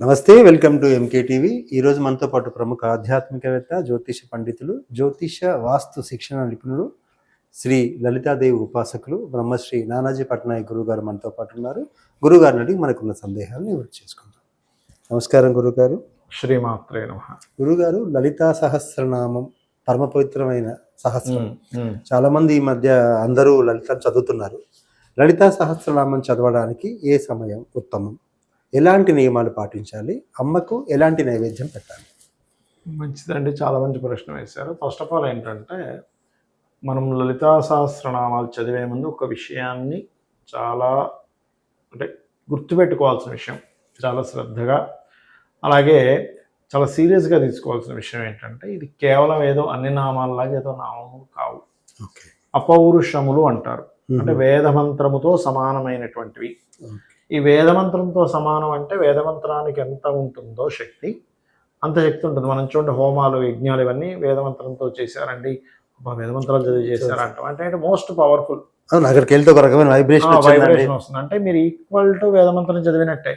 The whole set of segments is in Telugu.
నమస్తే వెల్కమ్ టు ఎంకే టీవీ ఈరోజు మనతో పాటు ప్రముఖ ఆధ్యాత్మికవేత్త జ్యోతిష పండితులు జ్యోతిష వాస్తు శిక్షణ నిపుణులు శ్రీ లలితాదేవి ఉపాసకులు బ్రహ్మశ్రీ నానాజీ పట్నాయక్ గురువు గారు మనతో పాటు ఉన్నారు. గురువు గారిని అడిగి మనకున్న సందేహాలను నివృత్తి చేసుకుందాం. నమస్కారం గురుగారు శ్రీమాత్రే నమ. గురుగారు లలితా సహస్రనామం పరమ పవిత్రమైన సహస్రం. చాలా మంది ఈ మధ్య అందరూ లలిత చదువుతున్నారు. లలితా సహస్రనామం చదవడానికి ఏ సమయం ఉత్తమం? ఎలాంటి నియమాలు పాటించాలి? అమ్మకు ఎలాంటి నైవేద్యం పెట్టాలి? మంచిదండి. చాలా మంచి ప్రశ్న వేశారు. ఫస్ట్ ఆఫ్ ఆల్ ఏంటంటే మనం లలితా సహస్రనామాలు చదివే ముందు ఒక విషయాన్ని చాలా అంటే గుర్తుపెట్టుకోవాల్సిన విషయం. చాలా శ్రద్ధగా. అలాగే చాలా సీరియస్గా తీసుకోవాల్సిన విషయం ఏంటంటే ఇది కేవలం ఏదో అన్ని నామాలలాగా ఏదో నామములు కావు. అపౌరుషములు అంటారు. అంటే వేదమంత్రముతో సమానమైనటువంటివి. ఈ వేదమంత్రంతో సమానం అంటే వేదమంత్రానికి ఎంత ఉంటుందో శక్తి అంత శక్తి ఉంటుంది. మనం చూడండి హోమాలు యజ్ఞాలు ఇవన్నీ వేదమంత్రంతో చేశారండి. వేదమంత్రాలు చదివి చేశారంటాం అంటే అంటే మోస్ట్ పవర్ఫుల్ అవును అక్కడికి వెళ్తే ఒక రకమైన వైబ్రేషన్ వైబ్రేషన్ వస్తుంది. అంటే మీరు ఈక్వల్ టు వేదమంత్రం చదివినట్టే.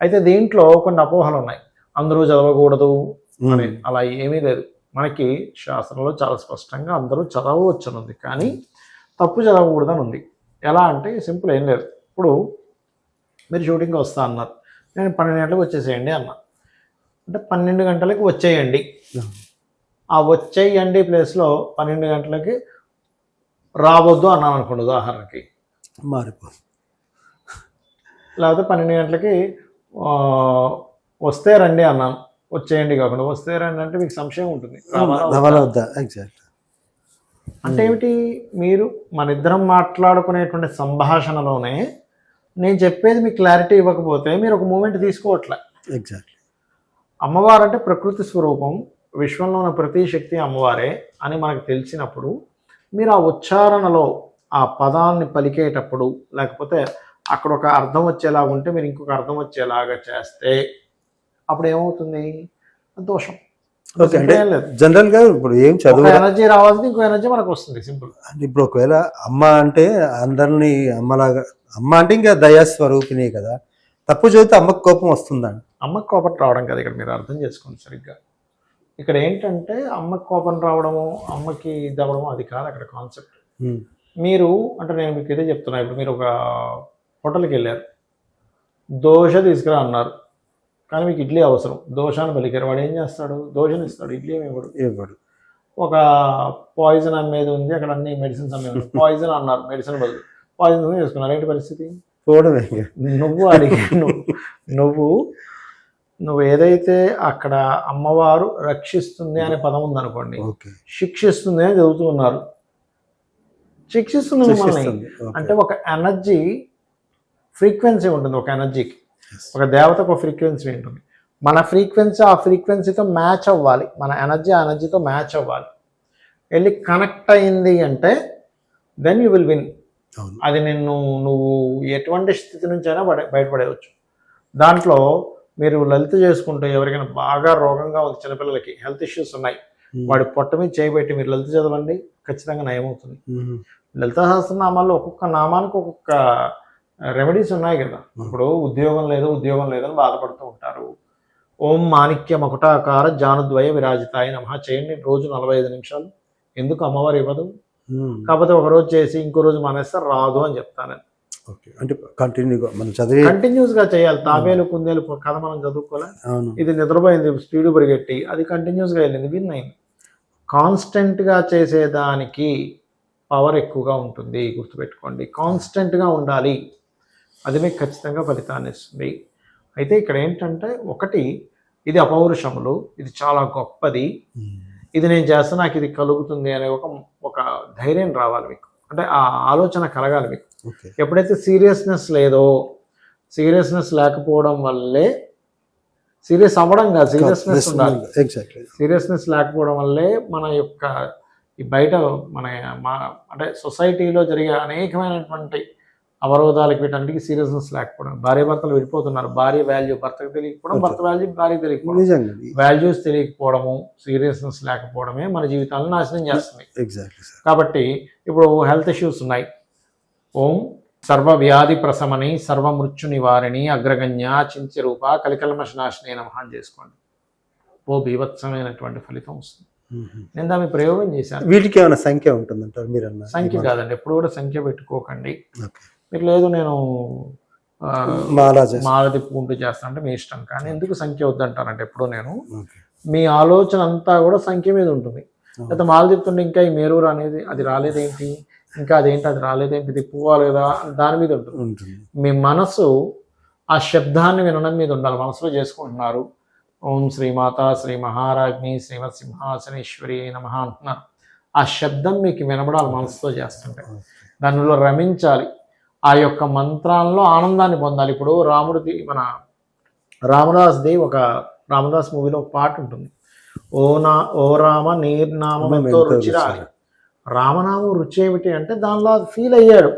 అయితే దీంట్లో కొన్ని అపోహలు ఉన్నాయి. అందరూ చదవకూడదు అని అలా ఏమీ లేదు. మనకి శాస్త్రంలో చాలా స్పష్టంగా అందరూ చదవవచ్చు అని ఉంది కానీ తప్పు చదవకూడదు అని ఉంది. ఎలా అంటే సింపుల్ ఏం లేదు. ఇప్పుడు మీరు షూటింగ్కి వస్తా అన్నారు. నేను పన్నెండు గంటలకు వచ్చేసేయండి అన్నా. అంటే పన్నెండు గంటలకు వచ్చేయండి. ఆ. వచ్చేయండి ప్లేస్లో పన్నెండు గంటలకి రావద్దు అన్నాను అనుకోండి ఉదాహరణకి. మారిపో. లేకపోతే పన్నెండు గంటలకి వస్తే రండి అన్నాను. వచ్చేయండి కాకుండా వస్తే రండి అంటే మీకు సంశయం ఉంటుంది. అంటే ఏమిటి? మీరు మన ఇద్దరం మాట్లాడుకునేటువంటి సంభాషణలోనే నేను చెప్పేది మీకు క్లారిటీ ఇవ్వకపోతే మీరు ఒక మూమెంట్ తీసుకోవట్లే. ఎగ్జాక్ట్ అమ్మవారు అంటే ప్రకృతి స్వరూపం విశ్వంలో ఉన్న ప్రతి శక్తి అమ్మవారే అని మనకు తెలిసినప్పుడు మీరు ఆ ఉచ్చారణలో ఆ పదాన్ని పలికేటప్పుడు లేకపోతే అక్కడ ఒక అర్థం వచ్చేలాగా ఉంటే మీరు ఇంకొక అర్థం వచ్చేలాగా చేస్తే అప్పుడు ఏమవుతుంది? దోషం. ఓకే అంటే జనరల్గా ఇప్పుడు ఏం చదువు ఎనర్జీ రావాల్సింది ఇంకో ఎనర్జీ మనకు వస్తుంది సింపుల్ అంటే ఇప్పుడు ఒకవేళ అమ్మ అంటే అందరినీ అమ్మలాగా అమ్మ అంటే ఇంకా దయా స్వరూపిణి కదా. తప్పు చదివితే అమ్మకు కోపం వస్తుందండి అమ్మకి కోపం రావడం కదా ఇక్కడ మీరు అర్థం చేసుకోండి సరిగ్గా. ఇక్కడ ఏంటంటే అమ్మకి కోపం రావడము అమ్మకి ఇది అవ్వడము అది కాదు అక్కడ కాన్సెప్ట్. మీరు అంటే నేను మీకు ఇదే చెప్తున్నా ఇప్పుడు మీరు ఒక హోటల్కి వెళ్ళారు. దోశ తీసుకురా అన్నారు. కానీ మీకు ఇడ్లీ అవసరం. దోశను పలికారు. వాడు ఏం చేస్తాడు? దోశని ఇస్తాడు ఇడ్లీ ఇవ్వడు. ఇవ్వడు. ఒక పాయిజన్ అమ్మేది ఉంది. అక్కడ అన్ని మెడిసిన్స్ అమ్మేది పాయిజన్ అన్నారు. మెడిసిన్ బదులు. పాయిజన్ చేసుకున్నారు? ఏంటి పరిస్థితి? ఇంకా. నువ్వు అడిగి నువ్వు. నువ్వు నువ్వు ఏదైతే అక్కడ అమ్మవారు రక్షిస్తుంది అనే పదం ఉందనుకోండి ఓకే. శిక్షిస్తుంది అని చదువుతూ ఉన్నారు శిక్షిస్తుంది. మిమ్మల్ని. అంటే ఒక ఎనర్జీ ఫ్రీక్వెన్సీ ఉంటుంది. ఒక ఎనర్జీకి. ఒక దేవతకు ఒక ఫ్రీక్వెన్సీ ఉంటుంది. మన ఫ్రీక్వెన్సీ ఆ ఫ్రీక్వెన్సీతో మ్యాచ్ అవ్వాలి. మన ఎనర్జీ ఆ ఎనర్జీతో మ్యాచ్ అవ్వాలి. వెళ్ళి కనెక్ట్ అయింది అంటే దెన్ యూ విల్ విన్ అది నిన్ను నువ్వు ఎటువంటి స్థితి నుంచి అయినా బయ బయటపడేయచ్చు. దాంట్లో మీరు లలిత చేసుకుంటూ ఎవరికైనా బాగా రోగంగా ఉంది చిన్నపిల్లలకి హెల్త్ ఇష్యూస్ ఉన్నాయి. ఉమ్. వాడి పొట్ట మీద చేయబెట్టి మీరు లలిత చదవండి ఖచ్చితంగా నయమవుతుంది. ఉమ్. లలిత సహస్రనామాల్లో ఒక్కొక్క నామానికి ఒక్కొక్క రెమెడీస్ ఉన్నాయి కదా. ఇప్పుడు ఉద్యోగం లేదు ఉద్యోగం లేదని బాధపడుతూ ఉంటారు. ఓం మాణిక్య మకుటాకార జానుద్వయ విరాజితాయ నమ. చేయండి రోజు నలభై ఐదు నిమిషాలు. ఎందుకు అమ్మవారు ఇవ్వదు. కాకపోతే ఒక రోజు చేసి ఇంకో రోజు మానేస్తే రాదు అని చెప్తాను అంటే కంటిన్యూగా మనం చదివే కంటిన్యూస్గా చేయాలి తాబేలు కుందేలు కథ మనం చదువుకోలే ఇది నిద్రపోయింది స్పీడ్ పరిగెట్టి అది కంటిన్యూస్గా వెళ్ళింది విన్ అయింది. కాన్స్టెంట్గా చేసేదానికి పవర్ ఎక్కువగా ఉంటుంది గుర్తుపెట్టుకోండి. కాన్స్టెంట్గా ఉండాలి. అది మీకు ఖచ్చితంగా ఫలితాన్ని ఇస్తుంది. అయితే ఇక్కడ ఏంటంటే ఒకటి ఇది అపౌరుషములు ఇది చాలా గొప్పది. ఉమ్. ఇది నేను చేస్తే నాకు ఇది కలుగుతుంది అనే ఒక ఒక ధైర్యం రావాలి మీకు. అంటే ఆ ఆలోచన కలగాలి మీకు. ఎప్పుడైతే సీరియస్నెస్ లేదో సీరియస్నెస్ లేకపోవడం వల్లే సీరియస్ అవ్వడం కాదు సీరియస్నెస్ ఉండాలి. సీరియస్నెస్ లేకపోవడం వల్లే మన యొక్క ఈ బయట మన మా అంటే సొసైటీలో జరిగే అనేకమైనటువంటి అవరోధాలకు వీటన్నిటికీ సీరియస్నెస్ లేకపోవడం. భార్య భర్తలు విడిపోతున్నారు. భార్య వాల్యూ భర్తకు తెలియకపోవడం భర్త వాల్యూ భార్య తెలియకపోవడం. వాల్యూస్ తెలియకపోవడము సీరియస్నెస్ లేకపోవడమే మన జీవితాలను నాశనం చేస్తుంది. ఎగ్జాక్ట్లీ కాబట్టి ఇప్పుడు హెల్త్ ఇష్యూస్ ఉన్నాయి. ఓం సర్వ వ్యాధి ప్రశమని సర్వ మృత్యు నివారిణి అగ్రగణ్య చింత్య రూప కలికల్మషనాశిని నమహాన్ చేసుకోండి. ఓ బీభత్సమైనటువంటి ఫలితం వస్తుంది. నేను దాని ప్రయోగం చేశాను. వీటికి ఏమైనా సంఖ్య ఉంటుందంటారు మీరు అన్న సంఖ్య కాదండి. ఎప్పుడు కూడా సంఖ్య పెట్టుకోకండి. ఓకే. మీరు లేదు నేను మాలా మాల తిప్పుకుంటూ చేస్తా అంటే మీ ఇష్టం. కానీ ఎందుకు సంఖ్య వద్దంటానంటే ఎప్పుడు నేను. మీ ఆలోచన అంతా కూడా సంఖ్య మీద ఉంటుంది. లేకపోతే మాల తిప్పుతుంటే ఇంకా ఈ మేరూరు అనేది అది రాలేదేంటి? ఇంకా అదేంటి అది రాలేదేంటి? తిప్పుకోవాలి కదా దాని మీద ఉంటుంది. ఉంటుంది. మీ మనసు ఆ శబ్దాన్ని వినడం మీద ఉండాలి. మనసులో చేసుకుంటున్నారు. ఓం శ్రీమాత శ్రీ మహారాజ్ని శ్రీమత్ సింహాసనేశ్వరి నమ అంటున్నారు. ఆ శబ్దం మీకు వినబడాలి మనసుతో చేస్తుంటే. దానిలో రమించాలి. ఆ యొక్క మంత్రాల్లో ఆనందాన్ని పొందాలి. ఇప్పుడు రాముడిది మన రామదాస్ది ఒక రామదాస్ మూవీలో ఒక పాట ఉంటుంది. ఓ నా ఓ రామ నీర్నామం ఎంతో ఎంతో రుచిరా రుచిరా. రామనామం రుచి ఏమిటి అంటే దానిలో ఫీల్ అయ్యాడు.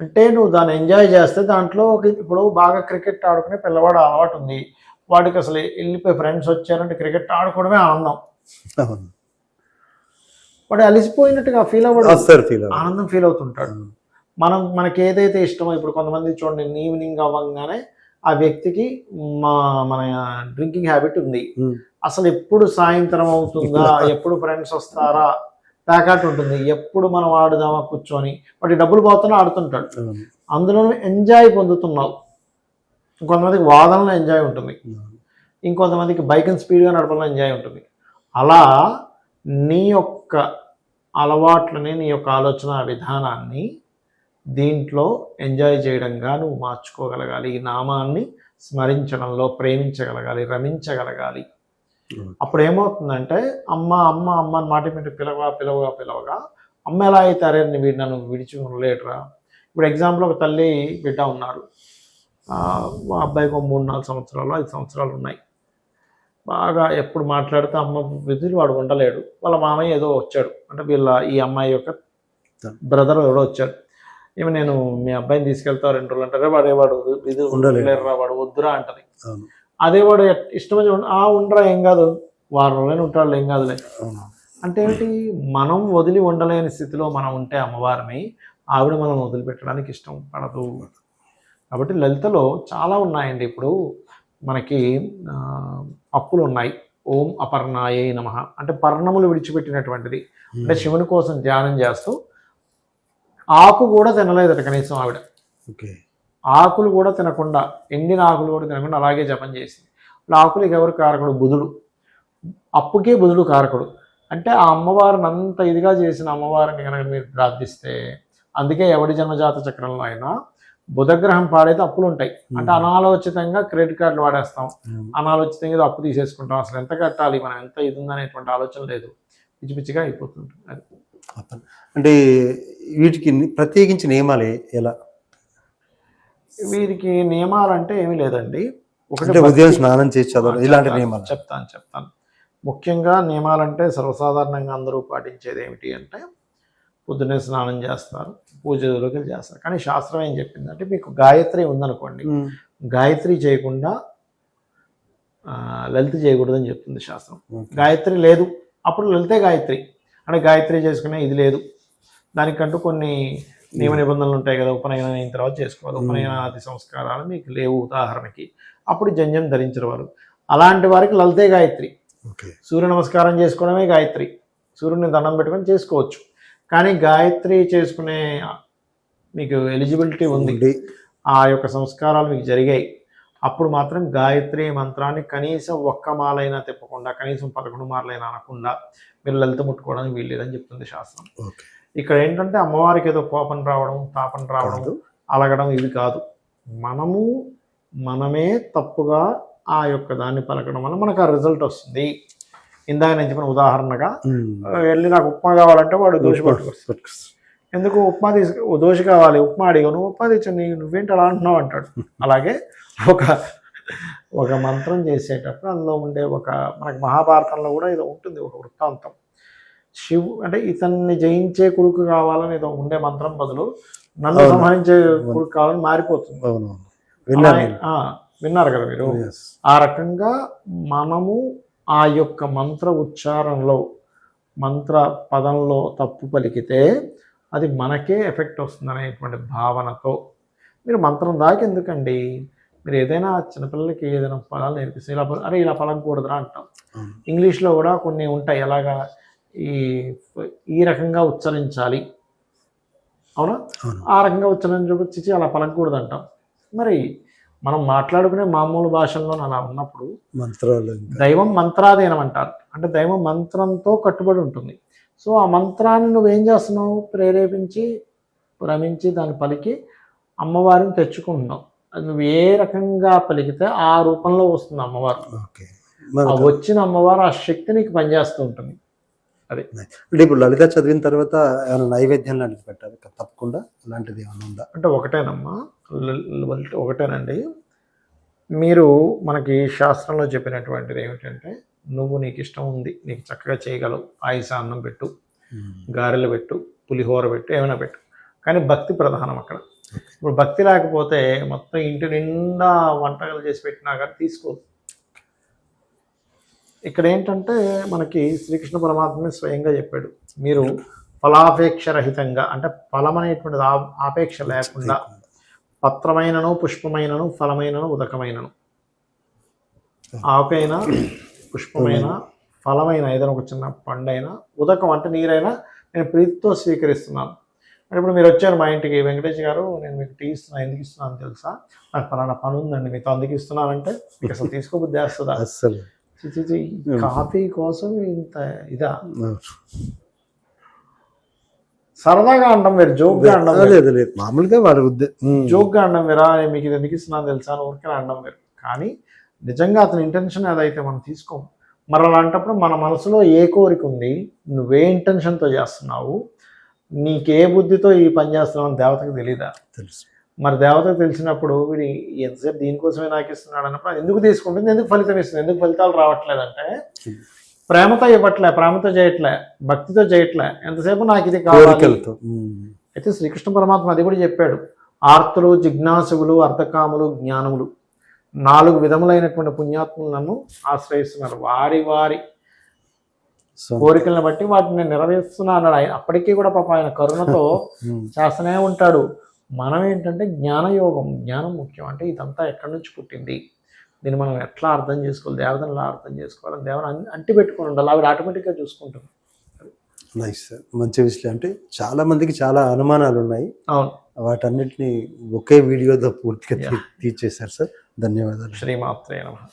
అంటే నువ్వు దాన్ని ఎంజాయ్ చేస్తే దాంట్లో ఒక ఇప్పుడు బాగా క్రికెట్ ఆడుకునే పిల్లవాడు అలవాటు ఉంది. వాడికి అసలు వెళ్ళిపోయి ఫ్రెండ్స్ వచ్చారంటే క్రికెట్ ఆడుకోవడమే ఆనందం. వాడు అలిసిపోయినట్టుగా ఫీల్ అవ్వడు. ఆనందం ఫీల్ అవుతుంటాడు. మనం మనకి ఏదైతే ఇష్టమో ఇప్పుడు కొంతమంది చూడండి ఈవినింగ్ అవ్వగానే ఆ వ్యక్తికి మా మన డ్రింకింగ్ హ్యాబిట్ ఉంది. అసలు ఎప్పుడు సాయంత్రం అవుతుందా ఎప్పుడు ఫ్రెండ్స్ వస్తారా ప్యాకెట్ ఉంటుంది. ఎప్పుడు మనం ఆడుదామా కూర్చొని వాటి డబ్బులు పోతున్నా ఆడుతుంటాడు. అందులో ఎంజాయ్ పొందుతున్నావు. ఇంకొంతమందికి వాదనలో ఎంజాయ్ ఉంటుంది. ఇంకొంతమందికి బైక్ని స్పీడ్గా నడపడంలో ఎంజాయ్ ఉంటుంది. అలా నీ యొక్క అలవాట్లని నీ యొక్క ఆలోచన విధానాన్ని దీంట్లో ఎంజాయ్ చేయడంగా నువ్వు మార్చుకోగలగాలి. ఈ నామాన్ని స్మరించడంలో ప్రేమించగలగాలి రమించగలగాలి. అప్పుడు ఏమవుతుందంటే అమ్మ అమ్మ అమ్మ అని మాట మీద పిలవగా పిలవగా పిలవగా అమ్మ ఎలా అవుతారే వీడు నన్ను విడిచి ఉండలేడురా. ఇప్పుడు ఎగ్జాంపుల్ ఒక తల్లి బిడ్డ ఉన్నారు. మా అబ్బాయికి ఒక మూడు నాలుగు సంవత్సరాలు ఐదు సంవత్సరాలు ఉన్నాయి. బాగా ఎప్పుడు మాట్లాడితే అమ్మ విధులు వాడు ఉండలేడు. వాళ్ళ మామయ్య ఏదో వచ్చాడు. అంటే వీళ్ళ ఈ అమ్మాయి యొక్క బ్రదర్ ఎవడో వచ్చాడు. ఏమి నేను మీ అబ్బాయిని తీసుకెళ్తా రెండు రోజులు అంటారే. వాడే వాడు? ఇది. ఉండలేరురా వాడు వద్దురా అంటది. అదే వాడు ఇష్టమని ఆ ఉండరా ఏం కాదు. వారం రోజులు ఉంటాడు ఏం కాదులే. అంటే ఏంటి? మనం వదిలి ఉండలేని స్థితిలో మనం ఉంటే అమ్మవారిని ఆవిడ మనం వదిలిపెట్టడానికి ఇష్టం పడదు. కాబట్టి లలితలో చాలా ఉన్నాయండి ఇప్పుడు. మనకి అప్పులు ఉన్నాయి. ఓం అపర్ణాయే నమ. అంటే పర్ణములు విడిచిపెట్టినటువంటిది. అంటే శివుని కోసం ధ్యానం చేస్తూ ఆకు కూడా తినలేదట కనీసం ఆవిడ. ఓకే. ఆకులు కూడా తినకుండా ఎండిన ఆకులు కూడా తినకుండా అలాగే జపం చేసింది. ఆకులకి ఎవరు కారకుడు? బుధుడు. అప్పుకే బుధుడు కారకుడు. అంటే ఆ అమ్మవారిని అంత ఇదిగా చేసిన అమ్మవారిని కనుక మీరు ప్రార్థిస్తే అందుకే ఎవడి జన్మజాత చక్రంలో అయినా బుధగ్రహం పాడైతే అప్పులు ఉంటాయి. అంటే అనాలోచితంగా క్రెడిట్ కార్డులు వాడేస్తాం. అనాలోచితంగా ఏదో అప్పు తీసేసుకుంటాం. అసలు ఎంత కట్టాలి? మనం ఎంత ఇది ఉందనేటువంటి ఆలోచన లేదు. పిచ్చి పిచ్చిగా అయిపోతుంటుంది అది. అంటే వీటికి ప్రత్యేకించి నియమాలు ఎలా? వీరికి నియమాలు అంటే ఏమీ లేదండి. ఒకటి ఉదయం స్నానం చేసి చదవడం ఇలాంటి నియమాలు? చెప్తాను చెప్తాను. ముఖ్యంగా నియమాలంటే సర్వసాధారణంగా అందరూ పాటించేది ఏమిటి అంటే పొద్దున్నే స్నానం చేస్తారు పూజ వెళ్ళి చేస్తారు. కానీ శాస్త్రం ఏం చెప్పిందంటే మీకు గాయత్రి ఉందనుకోండి. గాయత్రి చేయకుండా లలిత చేయకూడదని చెప్తుంది శాస్త్రం. గాయత్రి లేదు. అప్పుడు లలితే గాయత్రి. అంటే గాయత్రి చేసుకునే ఇది లేదు. దానికంటూ కొన్ని నియమ నిబంధనలు ఉంటాయి కదా ఉపనయనం అయిన తర్వాత చేసుకోవాలి. ఉపనయనాది సంస్కారాలు మీకు లేవు ఉదాహరణకి. అప్పుడు జంజం ధరించిన వారు. అలాంటి వారికి లలితే గాయత్రి. ఓకే. సూర్య నమస్కారం చేసుకోవడమే గాయత్రి. సూర్యుని దండం పెట్టుకొని చేసుకోవచ్చు. కానీ గాయత్రి చేసుకునే మీకు ఎలిజిబిలిటీ ఉంది. ఆ యొక్క సంస్కారాలు మీకు జరిగాయి. అప్పుడు మాత్రం గాయత్రి మంత్రాన్ని కనీసం ఒక్క మాలైనా తిప్పకుండా కనీసం పదకొండు మార్లైనా అనకుండా మీరు లలిత ముట్టుకోవడానికి వీల్లేదని చెప్తుంది శాస్త్రం ఇక్కడ ఏంటంటే అమ్మవారికి ఏదో కోపం రావడం తాపం రావడం. అలగడం ఇవి కాదు మనము మనమే తప్పుగా ఆ యొక్క దాన్ని పలకడం వల్ల మనకు ఆ రిజల్ట్ వస్తుంది ఇందాక నేను చెప్పిన ఉదాహరణగా. వెళ్ళి నాకు ఉప్మా కావాలంటే వాడు దోష పట్టుకొస్తాడు పట్టుకొస్తా. ఎందుకు ఉప్మా తీసుకు దోశ కావాలి ఉప్మా అడిగా నువ్వు ఉప్మా తెచ్చు నీ నువ్వేంటి అలా అంటున్నావు అంటాడు. అలాగే ఒక ఒక మంత్రం చేసేటప్పుడు అందులో ఉండే ఒక మనకి మహాభారతంలో కూడా ఏదో ఉంటుంది ఒక వృత్తాంతం. శివు అంటే ఇతన్ని జయించే కొడుకు కావాలని ఏదో ఉండే మంత్రం బదులు నన్ను. సంహరించే కొడుకు కావాలని మారిపోతుంది. విన్నారు కదా మీరు. ఆ రకంగా మనము ఆ యొక్క మంత్ర ఉచ్చారణలో మంత్ర పదంలో తప్పు పలికితే అది మనకే ఎఫెక్ట్ వస్తుంది అనేటువంటి భావనతో మీరు మంత్రం దాకా ఎందుకండి మీరు ఏదైనా చిన్నపిల్లలకి ఏదైనా పదాలు నేర్పిస్తే ఇలా అరే ఇలా పలకూడదురా అంటాం. అవును. ఇంగ్లీష్లో కూడా కొన్ని ఉంటాయి. ఎలాగా ఈ ఈ రకంగా ఉచ్చరించాలి. అవునా? ఆ రకంగా ఉచ్చరణ చూపించి అలా పలకూడదు అంటాం మరి మనం మాట్లాడుకునే మామూలు భాషల్లో అలా ఉన్నప్పుడు మంత్రాలు దైవం మంత్రాధీనం అంటారు. అంటే దైవం మంత్రంతో కట్టుబడి ఉంటుంది. సో ఆ మంత్రాన్ని నువ్వేం చేస్తున్నావు? ప్రేరేపించి భ్రమించి దాన్ని పలికి అమ్మవారిని తెచ్చుకుంటున్నావు. అది నువ్వు ఏ రకంగా పలికితే ఆ రూపంలో వస్తుంది అమ్మవారు. వచ్చిన అమ్మవారు ఆ శక్తి నీకు పనిచేస్తూ ఉంటుంది. అది. అంటే ఇప్పుడు లలిత చదివిన తర్వాత ఏమైనా నైవేద్యం లాంటిది పెట్టాలి? తప్పకుండా అలాంటిది ఏమైనా ఉందా? అంటే ఒకటేనమ్మా. ఒకటేనండి. మీరు మనకి శాస్త్రంలో చెప్పినటువంటిది ఏమిటంటే నువ్వు నీకు ఇష్టం ఉంది నీకు చక్కగా చేయగలవు. ఆయుస అన్నం పెట్టు గారెలు పెట్టు పులిహోర పెట్టు ఏమైనా పెట్టు. కానీ భక్తి ప్రధానం అక్కడ. ఇప్పుడు భక్తి లేకపోతే మొత్తం ఇంటి నిండా వంటకాలు చేసి పెట్టినా కానీ తీసుకోదు. ఇక్కడ ఏంటంటే మనకి శ్రీకృష్ణ పరమాత్మే స్వయంగా చెప్పాడు. మీరు ఫలాపేక్ష రహితంగా అంటే ఫలం అనేటువంటిది ఆపేక్ష లేకుండా పత్రమైనను పుష్పమైనను ఫలమైనను ఉదకమైనను. ఆకైనా పుష్పమైన ఫలమైన ఏదైనా ఒక చిన్న పండైనా ఉదకం అంటే నీరైనా నేను ప్రీతితో స్వీకరిస్తున్నాను. అంటే ఇప్పుడు మీరు వచ్చారు మా ఇంటికి వెంకటేష్ గారు నేను మీకు టీ ఇస్తున్నా ఎందుకు ఇస్తున్నాను తెలుసా? నాకు ఫలానా పని ఉందండి మీతో అందుకు ఇస్తున్నానంటే మీకు అసలు తీసుకోబుద్ధి వేస్తుందా అస్సలు. చి, చి, చి, ఈ కాఫీ కోసం ఇంత ఇదా? సరదాగా అంటాం మీరు జోక్గా వేరు. లేదు లేదు మామూలుగా వారి ఉద్దేశం జోక్గా అండం నేను మీకు ఇది ఎందుకు ఇస్తున్నాను తెలుసా? అని ఊరికే అండం వేరు కానీ నిజంగా అతని ఇంటెన్షన్ అదైతే మనం తీసుకోం మరి అలాంటప్పుడు మన మనసులో ఏ కోరిక ఉంది నువ్వే ఇంటెన్షన్తో చేస్తున్నావు నీకే బుద్ధితో ఈ పని చేస్తున్నావు అని దేవతకు తెలీదా? తెలుసు. మరి దేవతకు తెలిసినప్పుడు వీడు ఎంతసేపు దీనికోసమే నాకు ఇస్తున్నాడు అన్నప్పుడు ఎందుకు తీసుకుంటుంది ఎందుకు ఫలితం ఇస్తుంది ఎందుకు ఫలితాలు రావట్లేదంటే ప్రేమతో ఇవ్వట్లే ప్రేమతో చేయట్లే భక్తితో చేయట్లే ఎంతసేపు నాకు ఇది కావాలి. అయితే శ్రీకృష్ణ పరమాత్మ అది కూడా చెప్పాడు. ఆర్తులు జిజ్ఞాసులు అర్థకాములు జ్ఞానములు. నాలుగు విధములైనటువంటి పుణ్యాత్ములు నన్ను ఆశ్రయిస్తున్నారు. వారి వారి కోరికలను బట్టి వాటిని నేను నెరవేరుస్తున్నా అన్నాడు. ఆయన అప్పటికీ కూడా పాప ఆయన కరుణతో. చేస్తూనే ఉంటాడు. మనం ఏంటంటే జ్ఞానయోగం జ్ఞానం ముఖ్యం. అంటే ఇదంతా ఎక్కడి నుంచి పుట్టింది? దీన్ని మనం ఎట్లా అర్థం చేసుకోవాలి? దేవతను ఎలా అర్థం చేసుకోవాలి? దేవని అన్ని అంటి పెట్టుకొని ఉండాలి. ఆవిడ ఆటోమేటిక్గా చూసుకుంటుంది. నైస్ సార్ మంచి విషయం. అంటే చాలా మందికి చాలా అనుమానాలు ఉన్నాయి అవును. వాటన్నిటిని ఒకే వీడియోతో పూర్తిగా తీర్చేశారు సార్. ధన్యవాదాలు. శ్రీమాత్రే నమః.